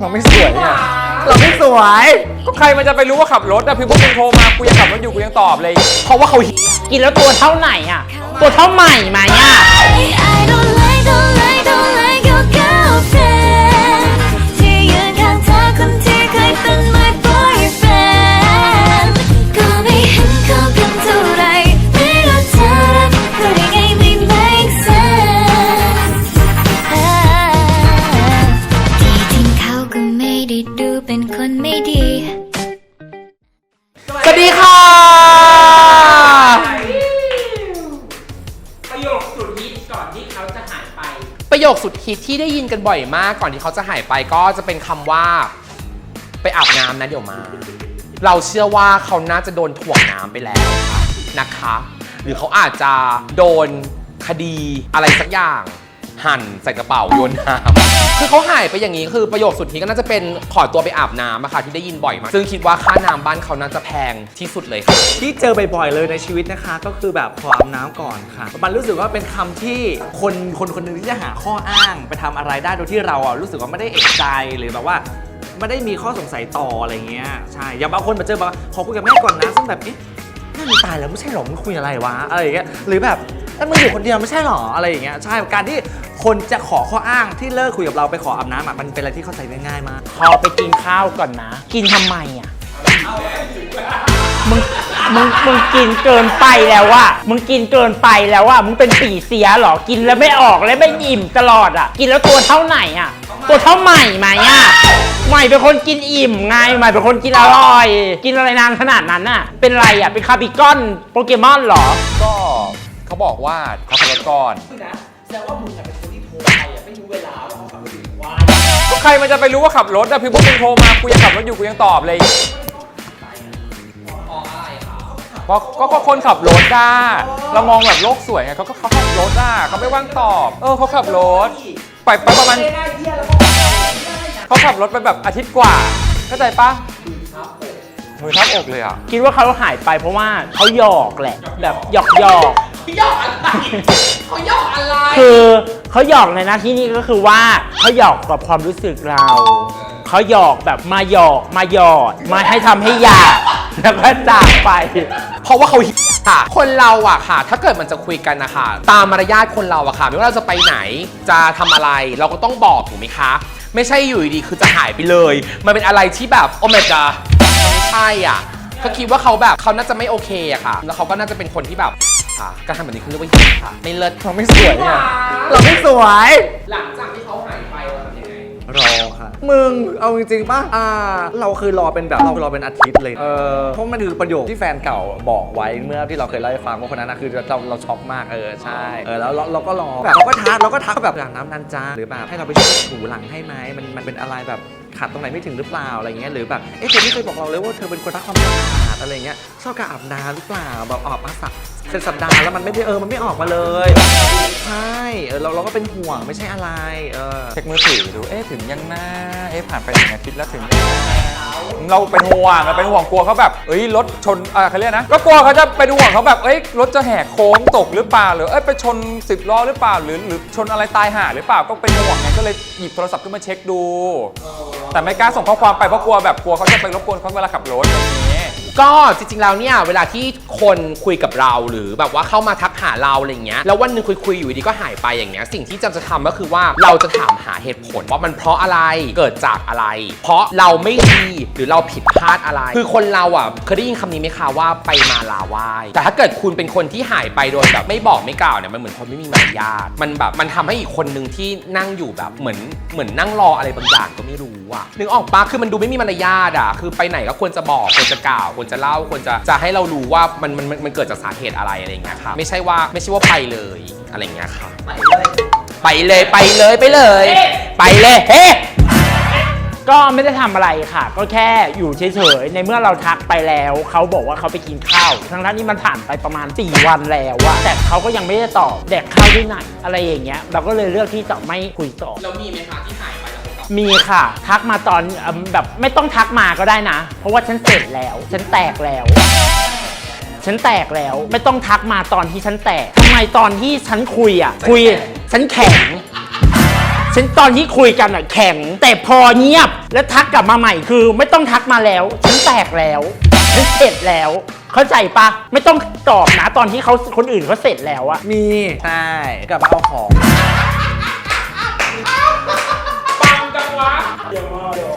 เราไม่สวยเนี่ยเราไม่สวย ก็ใครมันจะไปรู้ว่าขับรถอะพี่พวกมึงโทรมากูยังขับรถอยู่กูยังตอบเลย เพราะว่าเขากินแล้วตัวเท่าไหนอะ ตัวเท่าใหม่ไหมอะ I don't like don't like don't like your girlfriend ที่ยืนข้างเธอคนที่เคยเป็น my boyfriend ก็ไม่เห็นเข้ากันเท่า ประโยคสุดฮิตที่ได้ยินกันบ่อยมากก่อนที่เขาจะหายไปก็จะเป็นคำว่า ไปอาบน้ำนะเดี๋ยวมา เราเชื่อว่าเขาน่าจะโดนถ่วงน้ำไปแล้วนะคะ หรือเขาอาจจะโดนคดีอะไรสักอย่าง หั่นใส่กระเป๋าโยนน้ำคือเขาหายไปอย่างนี้คือประโยคสุดฮิตก็น่าจะเป็นขอตัวไปอาบน้ำอะค่ะที่ได้ยินบ่อยมากซึ่งคิดว่าค่าน้ำบ้านเขาน่าจะแพงที่สุดเลยค่ะ ที่เจอบ่อยๆเลยในชีวิตนะคะ ก็คือแบบขออาบน้ำก่อนค่ะ มันรู้สึกว่าเป็นคำที่คนคนคนหนึ่งที่จะหาข้ออ้างไปทำอะไรได้โดยที่เราอะรู้สึกว่าไม่ได้เอกใจหรือแบบว่า ไม่ได้มีข้อสงสัยต่ออะไรเงี้ยใช่อย่างบางคนมาเจอบอกว่าขอคุยกับแม่ก่อนนะซึ่งแบบเอ๊ะแม่มึงตายแล้วไม่ใช่หรอมึงคุยอะไรวะอะไรอย่างเงี้ยหรือแบบ แล้วมึงอยู่คนเดียวไม่ใช่หรออะไรอย่างเงี้ยใช่การที่คนจะขอข้ออ้างที่เลิกคุยกับเราไปขออาบน้ำอะมันเป็นอะไรที่เข้าใจได้ง่ายมาก พอไปกินข้าวก่อนนะ กินทำไมอะมึงมึงมึงกินเกินไปแล้วอะมึงกินเกินไปแล้วอะมึงเป็นปีเสียเหรอกินแล้วไม่ออกแล้วไม่อิ่มตลอดอะกินแล้วตัวเท่าไหนอะตัวเท่าใหม่ไหมอะใหม่เป็นคนกินอิ่มไงใหม่เป็นคนกินอร่อย กินอะไรนานขนาดนั้นอะเป็นไรอะเป็นคาบิกอนโปเกมอนเหรอ ก็ เขาบอกว่าเขาขับรถก่อนก็ใครมันจะไปรู้ว่าขับรถอะพี่พวกมึงโทรมากูยังขับรถอยู่กูยังตอบเลยเพราะก็ก็คนขับรถอะเรามองแบบโลกสวยไงเขาก็เขาขับรถอะเขาไม่ว่างตอบ เออเขาขับรถไปไปประมาณเขาขับรถไปแบบอาทิตย์กว่า เข้าใจปะมือทับอกเลยอะ คิดว่าเขาหายไปเพราะว่าเขาหยอกแหละ แบบหยอกหยอก หยอกอะไรเขาหยอกอะไรคือเขาหยอกในหน้าที่นี้ก็คือว่าเขาหยอกกับความรู้สึกเรา เขาหยอกแบบมาหยอกมาหยอดมาให้ทำให้อยากแล้วก็จากไป เพราะว่าเขาฮิตค่ะ คนเราอะค่ะ ถ้าเกิดมันจะคุยกันนะคะตามมารยาทคนเราอะค่ะ ไม่ว่าเราจะไปไหนจะทำอะไร เราก็ต้องบอกถูกไหมคะ ไม่ใช่อยู่ดีๆคือจะหายไปเลย มันเป็นอะไรที่แบบโอ้ my god มันไม่ใช่อะ เขาคิดว่าเขาแบบเขาน่าจะไม่โอเคอะค่ะ แล้วเขาก็น่าจะเป็นคนที่แบบค่ะการทำแบบนี้คือเรียกว่าฮิตค่ะ ไม่เลิศเราไม่สวยเนี่ยเราไม่สวย หลังจากที่เขาหายไปเราทำยังไง รอค่ะ มึง เอาจริงๆป่ะ อ่า เราเคยรอเป็นแบบ เรารอเป็นอาทิตย์เลย เออ เพราะมันคือประโยคที่แฟนเก่าบอกไว้เมื่อที่เราเคยเล่าให้ฟังว่าคนนั้นนะคือเราเราช็อกมากเออ ใช่ เออ แล้วเราเราก็รอแบบเราก็ทักเราก็ทักแบบอย่างน้ำนันจาหรือแบบให้เราไปช่วยถูหลังให้ไหมมันมันเป็นอะไรแบบ ขาดตรงไหนไม่ถึงหรือเปล่าอะไรเงี้ยหรือแบบเอ๊ะเธอไม่เคยบอกเราเลยว่าเธอเป็นคนรักความสะอาดอะไรเงี้ยชอบการอาบน้ำหรือเปล่าแบบออกมาสักเป็นสัปดาห์แล้วมันไม่ได้เออมันไม่ออกมาเลยใช่ เราเราก็เป็นห่วงไม่ใช่อะไร เออเช็คมือถือดู เอ๊ะถึงยังนะเอ๊ะผ่านไปหนึ่งอาทิตย์แล้วถึงยังนะเราเป็นห่วงเราเป็นห่วงกลัวเขาแบบเอ้ยรถชนอ่าเขาเรียกนะ ก็กลัวเขาจะเป็นห่วงเขาแบบเอ้ยรถจะแหกโค้งตกหรือเปล่าหรือเอ้ยไปชนสิบล้อหรือเปล่าหรือหรือชนอะไรตายห่าหรือเปล่าก็เป็นห่วงไงก็เลยหยิบโทรศัพท์ขึ้นมาเช็คดู แต่ไม่กล้าส่งข้อความไปเพราะกลัวแบบกลัวเขาจะไปรบกวนเขาเวลาขับรถ ก็จริงๆแล้วเนี่ยเวลาที่คนคุยกับเราหรือแบบว่าเข้ามาทักหาเราอะไรเงี้ยแล้ววันหนึ่งคุยๆอยู่ดีก็หายไปอย่างเงี้ยสิ่งที่จำจะทำก็คือว่าเราจะถามหาเหตุผลว่ามันเพราะอะไรเกิดจากอะไร เพราะเราไม่ดีหรือเราผิดพลาดอะไร คือคนเราอะเคยได้ยินคำนี้ไหมคะว่าไปมาลาไหวายแต่ถ้าเกิดคุณเป็นคนที่หายไปโดยแบบไม่บอกไม่กล่าวเนี่ยมันเหมือนคนไม่มีมารยาทมันแบบมันทำให้อีกคนนึงที่นั่งอยู่แบบเหมือนเหมือนนั่งรออะไรบางอย่างก็ไม่รู้อะนึกออกปะคือมันดูไม่มีมารยาทอะคือไปไหนก็ควรจะบอกควรจะกล่าวควรจะเล่าควรจะจะให้เรารู้ว่ามันมันมันมันเกิดจากสาเหตุอะไรอะไรอย่างเงี้ยค่ะไม่ใช่ว่าไม่ใช่ว่าไปเลยอะไรอย่างเงี้ยค่ะไปเลยไปเลยไปเลย ไปเลยเฮ้ก็ไม่ได้ทำอะไรค่ะ ก็แค่อยู่เฉยๆ ในเมื่อเราทักไปแล้ว เขาบอกว่าเขาไปกินข้าว ทั้งนั้นนี่มันผ่านไปประมาณ 4 วันแล้วอะแต่เขาก็ยังไม่ได้ตอบแดกข้าวที่ไหน อะไรอย่างเงี้ย เราก็เลยเลือกที่จะไม่คุยต่อแล้วมีไหมคะที่หายไป มีค่ะ ทักมาตอนเอิ่มแบบไม่ต้องทักมาก็ได้นะ เพราะว่าฉันเสร็จแล้ว ฉันแตกแล้ว ฉันแตกแล้วไม่ต้องทักมาตอนที่ฉันแตกทำไมตอนที่ฉันคุยอะ คุย ฉันแข็ง ฉันตอนที่คุยกันอะแข็ง แต่พอเงียบแล้วทักกลับมาใหม่คือ ไม่ต้องทักมาแล้ว ฉันแตกแล้วฉันเสร็จแล้ว เข้าใจปะไม่ต้องตอบนะตอนที่เขาคนอื่นเขาเสร็จแล้วอะมี ใช่กลับมาเอาของ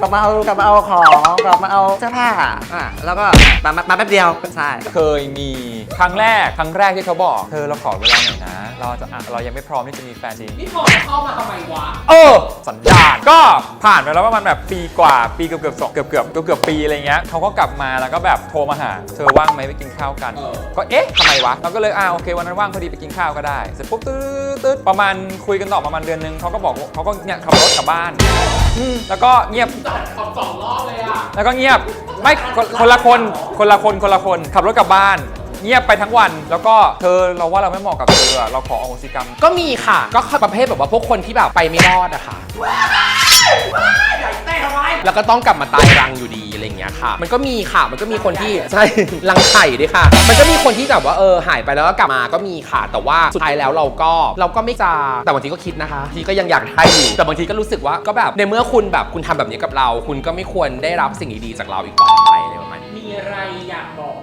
กลับมาเอากลับมาเอาของกลับมาเอาเสื้อผ้าอะแล้วก็มามามาแป๊บเดียวใช่เคยมีครั้งแรกครั้งแรกที่เขาบอกเธอเราขอเวลาหน่อยนะ เราจะอะเรายังไม่พร้อมที่จะมีแฟนจริงนี่พอเข้ามาทำไมวะเออสัญญาณ ก็ผ่านไปแล้วประมาณแบบปีกว่าปีเกือบเกือบสองเกือบเกือบเกือบเกือบปีอะไรเงี้ยเขาก็กลับมาแล้วก็แบบโทรมาหา เธอว่างไหมไปกินข้าวกันเออก็เอ๊ะทำไมวะเราก็เลยอ่าโอเควันนั้นว่างพอดีไปกินข้าวก็ได้เสร็จปุ๊บตืดตืดประมาณคุยกันต่อประมาณเดือนนึงเขาก็บอกว่าเขาก็เนี่ยขับรถกลับบ้านอืมแล้วก็เงียบ ขับสองรอบเลยอะ แล้วก็เงียบไม่คนคนละคนคนละคนคนละคนขับรถกลับบ้าน เงียบไปทั้งวัน แล้วก็เธอเราว่าเราไม่เหมาะกับเธออะเราขออโหสิกรรม ก็มีค่ะ ก็ประเภทแบบว่าพวกคนที่แบบไปไม่รอดอะค่ะ แล้วก็ต้องกลับมาตายรังอยู่ดีอะไรอย่างเงี้ยค่ะ มันก็มีค่ะ มันก็มีคนที่ใช่ รังไข่ด้วยค่ะ มันก็มีคนที่แบบว่าเออหายไปแล้วก็กลับมาก็มีค่ะ แต่ว่าสุดท้ายแล้วเราก็เราก็ไม่จะแต่บางทีก็คิดนะคะบางทีก็ยังอยากได้อยู่แต่บางทีก็รู้สึกว่าก็แบบในเมื่อคุณแบบคุณทำแบบนี้กับเรา คุณก็ไม่ควรได้รับสิ่งดีๆจากเราอีกต่อไปอะไรประมาณนี้ มีอะไรอยากบอก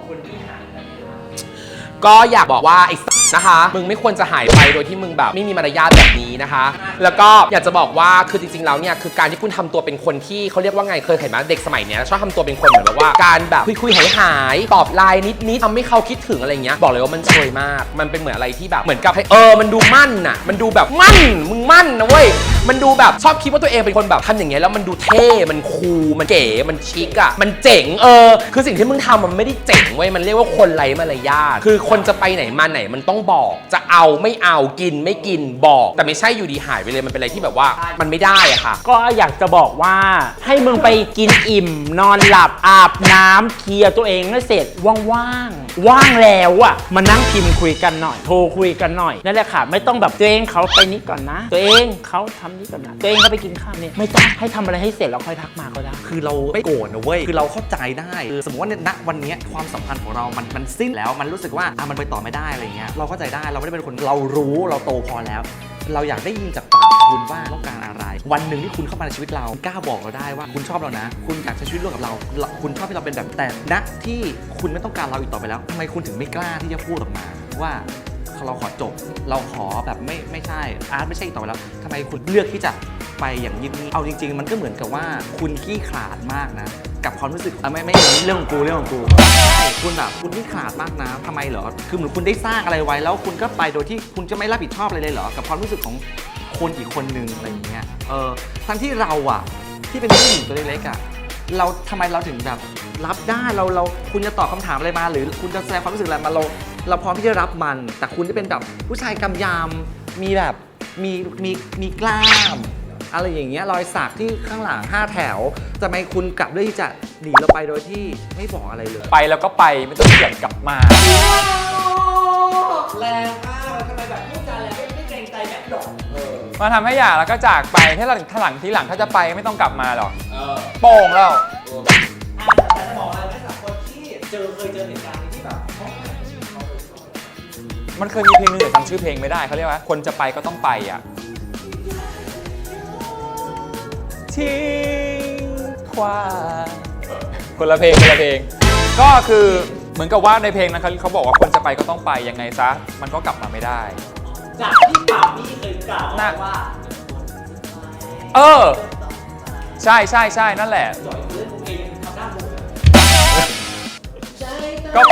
ก็อยากบอกว่าไอ้นะคะ มึงไม่ควรจะหายไปโดยที่มึงแบบไม่มีมารยาทแบบนี้นะคะ แล้วก็อยากจะบอกว่าคือจริงๆแล้วเนี่ยคือการที่คุณทำตัวเป็นคนที่เขาเรียกว่าไงเคยเห็นไหมเด็กสมัยเนี้ยชอบทำตัวเป็นคนเหมือนแบบว่าการแบบคุยคุยหายหายๆตอบไลน์นิดๆทำให้เขาคิดถึงอะไรเงี้ยบอกเลยว่ามันช่วยมาก มันเป็นเหมือนอะไรที่แบบเหมือนกับให้เออมันดูมั่นน่ะ มันดูแบบมั่นมึงมั่นนะเว้ย มันดูแบบชอบคิดว่าตัวเองเป็นคนแบบทำอย่างเงี้ยแล้วมันดูเท่มันคูลมันเก๋มันชิคอะมันเจ๋งเออ คือสิ่งที่มึงทำมันไม่ได้เจ๋งเว้ยมันเรียกว่าคนไร้มารยาทคือคนจะไปไหนมาไหนมันต้องบอก จะเอาไม่เอากินไม่กินบอก แต่ไม่ใช่อยู่ดีหายไปเลยมันเป็นอะไรที่แบบว่ามันไม่ได้อะค่ะ ก็อยากจะบอกว่าให้มึงไปกินอิ่ม นอนหลับอาบน้ำเคลียร์ตัวเองให้เสร็จว่างๆ ว่างแล้วอะมานั่งพิมพ์คุยกันหน่อย โทรคุยกันหน่อยนั่นแหละค่ะ ไม่ต้องแบบตัวเองเขาไปนี้ก่อนนะ ตัวเองเขาทำนี้ก่อนนะตัวเองเขาไปกินข้าวเนี่ยไม่ต้องให้ทำอะไรให้เสร็จแล้วค่อยทักมาก็ได้ คือเราไม่โกรธนะเว้ย คือเราเข้าใจได้คือสมมติว่านณวันนี้ความสัมพันธ์ของเรา มันมันสิ้นแล้ว มันรู้สึกว่าอะมันไปต่อไม่ได้อะไรเงี้ย เราเข้าใจได้ เราไม่ได้เป็นคน เรารู้ เราโตพอแล้ว เราอยากได้ยินจากปากคุณว่าต้องการอะไร วันหนึ่งที่คุณเข้ามาในชีวิตเรากล้าบอกเราได้ว่าคุณชอบเรานะ คุณอยากใช้ชีวิตร่วมกับเราเราคุณชอบให้เราเป็นแบบแต่ณที่คุณไม่ต้องการเราอีกต่อไปแล้วทำไมคุณถึงไม่กล้าที่จะพูดออกมา ว่าเราขอจบ เราขอแบบไม่ไม่ใช่อาร์ตไม่ใช่อีกต่อไปแล้วทำไมคุณเลือกที่จะไปอย่างยิ่งเอาจริง ๆ มันก็เหมือนกับว่าคุณขี้ขลาดมากนะกับความรู้สึกอะไม่ไม่เรื่องของกูเรื่องของกูคุณแบบคุณขี้ขาดมากนะทำไมเหรอ คือเหมือนคุณได้สร้างอะไรไว้แล้วคุณก็ไปโดยที่คุณจะไม่รับผิดชอบอะไรเลยเหรอ กับความรู้สึกของ คนอีกคนนึงอะไรอย่างเงี้ย เออ ทั้งที่เราอะที่เป็นผู้หญิงตัวเล็กๆอะเราทำไมเราถึงแบบรับได้เราเราคุณจะตอบคำถามอะไรมา หรือคุณจะแสดงความรู้สึกอะไรมาเราเราพร้อมที่จะรับมัน แต่คุณที่เป็นแบบผู้ชายกำยำมีแบบมีมีมีกล้าม อะไรอย่างเงี้ยรอยสักที่ข้างหลัง5แถวทำไมคุณกลับเลือกที่จะหนีเราไปโดยที่ไม่บอกอะไรเลย ไปแล้วก็ไปไม่ต้องเกี่ยงกลับมา แรงมากทำไมแบบพูดจาแรงไม่เกรงใจแบบดอก มาทำให้หย่าแล้วก็จากไปถ้าหลังถ้าหลังทีหลังถ้าจะไปไม่ต้องกลับมาหรอกโป่งแล้วแต่จะบอกอะไรไหมสำหรับคนที่เจอเคยเจอเหตุการณ์ที่แบบมันเคยมีเพลงหนึงแต่จำชื่อเพลงไม่ได้เขาเรียกว่าคนจะไปก็ต้องไปอะทิ้งความคนละเพลงคนละเพลง ก็คือเหมือนกับว่าในเพลงนั้นเขาเขาบอกว่าคนจะไปก็ต้องไปยังไงซะ มันก็กลับมาไม่ได้ จากที่ปามี่เคยกล่าวน่ะว่าเออ ใช่ใช่ใช่นั่นแหละก็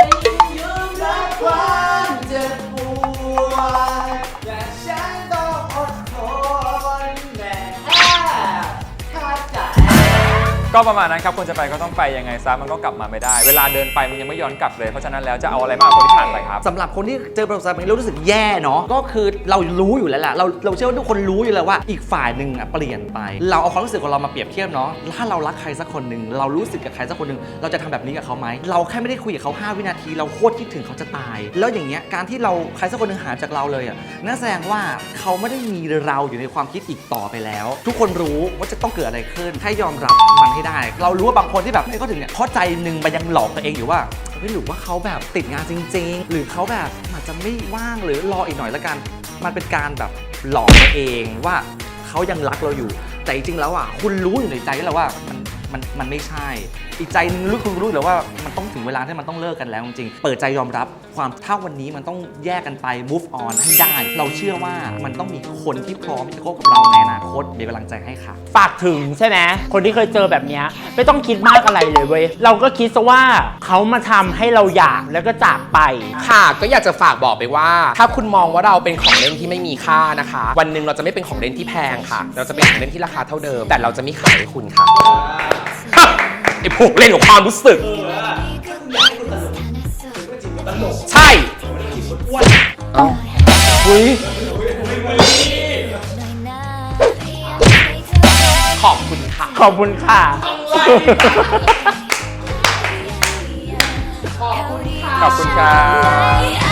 ก็ประมาณนั้นครับคนจะไปก็ต้องไปยังไงซะมันก็กลับมาไม่ได้ เวลาเดินไปมันยังไม่ย้อนกลับเลยเพราะฉะนั้นแล้วจะเอาอะไรมากกว่าคนที่ผ่านไปครับสำหรับคนที่เจอประสบการณ์แบบนี้แล้วรู้สึกแย่เนาะก็คือเรารู้อยู่แล้วแหละเราเราเชื่อว่าทุกคนรู้อยู่แล้วว่าอีกฝ่ายหนึ่งอะเปลี่ยนไป เราเอาความรู้สึกของเรามาเปรียบเทียบเนาะถ้าเรารักใครสักคนหนึ่งเรารู้สึกกับใครสักคนหนึ่งเราจะทำแบบนี้กับเขาไหมเราแค่ไม่ได้คุยกับเขา5วินาทีเราโคตรคิดถึงเขาจะตาย แล้วอย่างเงี้ยการที่เราใครสักคนหนึ่งหายจากเราเลยอะนั่นแสดงว่าเขาไม่ได้มีเราอยู่ในความคิดอีกต่อไปแล้ว ทุกคนรู้ว่าจะต้องเกิดอะไรขึ้นให้ยอมรับมันให้ได้ เรารู้ว่าบางคนที่แบบไม่เข้าถึงเนี่ยเพราะใจหนึ่งมันยังหลอกตัวเองอยู่ว่าเฮ้ยหรือว่าเขาแบบติดงานจริง ๆ หรือเขาแบบอาจจะไม่ว่างหรือรออีกหน่อยละกัน มันเป็นการแบบหลอกตัวเองว่าเขายังรักเราอยู่ แต่จริงๆแล้วอะคุณรู้อยู่ในใจแล้วว่ามันมันมันไม่ใช่ อีกใจนึงรู้คุณรู้แล้วว่ามันต้องถึงเวลาที่มันต้องเลิกกันแล้วจริงๆเปิดใจยอมรับความถ้าวันนี้มันต้องแยกกันไป move on ให้ได้ เราเชื่อว่ามันต้องมีคนที่พร้อมที่จะคบกับเราในอนาคตเดี๋ยวกำลังใจให้ค่ะ ฝากถึงใช่ไหมคนที่เคยเจอแบบเนี้ยไม่ต้องคิดมากอะไรเลยเว้ยเราก็คิดซะว่าเขามาทำให้เราอยากแล้วก็จากไป ค่ะก็อยากจะฝากบอกไปว่า ถ้าคุณมองว่าเราเป็นของเล่นที่ไม่มีค่านะคะ วันหนึ่งเราจะไม่เป็นของเล่นที่แพงค่ะ เราจะเป็นของเล่นที่ราคาเท่าเดิม แต่เราจะไม่ขายให้คุณค่ะฮะไอ้พวกเล่นกับความรู้สึก ใช่ขอบคุณค่ะ ขอบคุณค่ะ ขอบคุณครับ